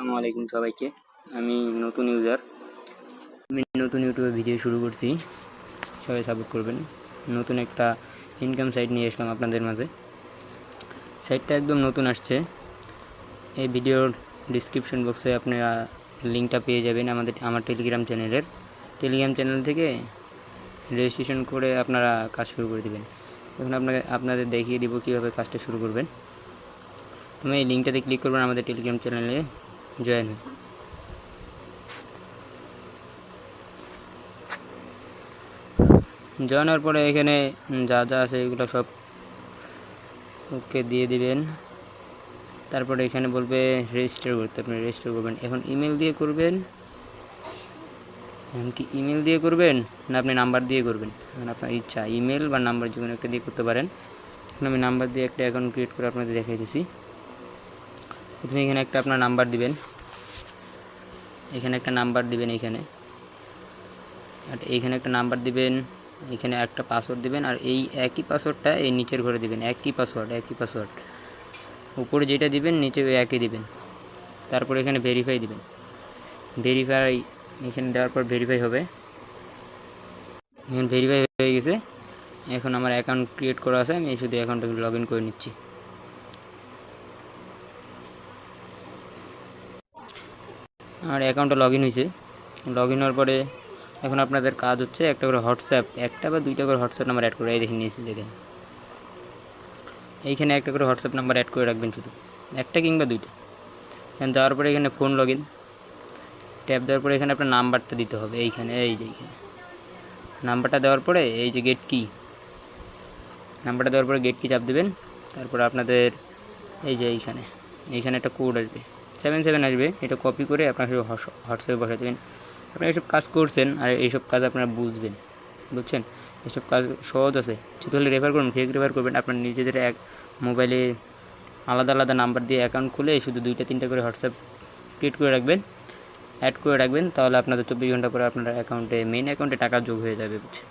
আসসালামু আলাইকুম সবাইকে। আমি নতুন ইউজার আমি নতুন ইউটিউবে ভিডিও শুরু করছি। সবাই সাপোর্ট করবেন। নতুন একটা ইনকাম সাইট নিয়ে আসলাম আপনাদের মাঝে। সাইটটা একদম নতুন আসছে। এই ভিডিওর ডিসক্রিপশন বক্সে আপনারা লিঙ্কটা পেয়ে যাবেন আমাদের, আমার টেলিগ্রাম চ্যানেলের টেলিগ্রাম চ্যানেল থেকে রেজিস্ট্রেশন করে আপনারা কাজ শুরু করে দেবেন। এখন আপনাকে, আপনাদের দেখিয়ে দিব কীভাবে কাজটা শুরু করবেন। তুমি এই লিঙ্কটাতে ক্লিক করবেন আমাদের টেলিগ্রাম চ্যানেলে জয়েন হয়ে জয়েন হওয়ার পরে এখানে যা যা আছে এগুলো সব ওকে দিয়ে দিবেন। তারপরে এখানে বলবে রেজিস্টার করতে, আপনি রেজিস্টার করবেন। এখন ইমেল দিয়ে করবেন। এখন কি ইমেল দিয়ে করবেন না আপনি নাম্বার দিয়ে করবেন? আপনার ইচ্ছা ইমেল বা নাম্বার যে কোনো একটা দিয়ে করতে পারেন। আমি নাম্বার দিয়ে একটা অ্যাকাউন্ট ক্রিয়েট করে আপনাদের দেখাই দিছি প্রথমে এখানে একটা আপনার নাম্বার দিবেন। এখানে একটা নাম্বার দিবেন এখানে। আর এইখানে একটা নাম্বার দিবেন, এখানে একটা পাসওয়ার্ড দিবেন, আর এই একই পাসওয়ার্ডটা এই নিচের ঘরে দিবেন, একই পাসওয়ার্ড একই পাসওয়ার্ড উপরে যেটা দিবেন, নিচে ওই একই দিবেন। তারপর এখানে ভেরিফাই দিবেন। ভেরিফাই এখানে দেওয়ার পর ভেরিফাই হবে। এখানে ভেরিফাই হয়ে গেছে। এখন আমার অ্যাকাউন্ট ক্রিয়েট করা আছে, আমি শুধু অ্যাকাউন্টটা লগ ইন করে নিচ্ছি। আমার অ্যাকাউন্টটা লগ ইন হয়েছে। লগ ইন হওয়ার পরে এখন আপনাদের কাজ হচ্ছে একটা করে হোয়াটসঅ্যাপ, একটা বা দুইটা করে হোয়াটসঅ্যাপ নাম্বার অ্যাড করে, এই দেখে নিয়েছি, দেখেন। এইখানে একটা করে হোয়াটসঅ্যাপ নাম্বার অ্যাড করে রাখবেন শুধু, একটা কিংবা দুইটা। এখানে যাওয়ার পরে এখানে ফোন লগ ইন ট্যাপ দেওয়ার পরে এখানে আপনার নাম্বারটা দিতে হবে, এইখানে, এই যে এইখানে। নাম্বারটা দেওয়ার পরে এই যে গেট কি নাম্বারটা দেওয়ার পরে গেট কি চাপ দেবেন, তারপরে আপনাদের এই যে এইখানে এইখানে একটা কোড আসবে। সেভেন সেভেন আসবে, এটা কপি করে আপনার হোয়াটসঅ্যাপে বসা দেবেন আপনারা এইসব কাজ করছেন আর এইসব কাজ আপনারা বুঝবেন, বুঝছেন? এইসব কাজ সহজ আছে। শুধু হলে রেফার করুন ফেক রেফার করবেন, আপনার নিজেদের এক মোবাইলে আলাদা আলাদা নাম্বার দিয়ে অ্যাকাউন্ট খুলে শুধু দুইটা, তিনটা করে হোয়াটসঅ্যাপ ক্রিয়েট করে রাখবেন অ্যাড করে রাখবেন, তাহলে আপনাদের চব্বিশ ঘণ্টা পরে আপনার অ্যাকাউন্টে মেইন অ্যাকাউন্টে টাকা যোগ হয়ে যাবে, বুঝছেন?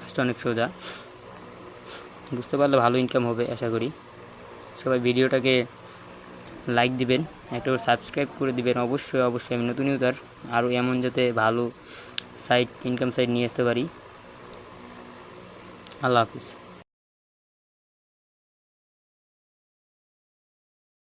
কাজটা অনেক সোজা। বুঝতে পারলে ভালো ইনকাম হবে, আশা করি। সবাই ভিডিওটাকে লাইক দিবেন, একটা সাবস্ক্রাইব করে দিবেন। অবশ্যই অবশ্যই আমি নতুন ইউজার আরও এমন যাতে ভালো সাইট ইনকাম সাইট নিয়ে আসতে পারি। আল্লাহ হাফিজ।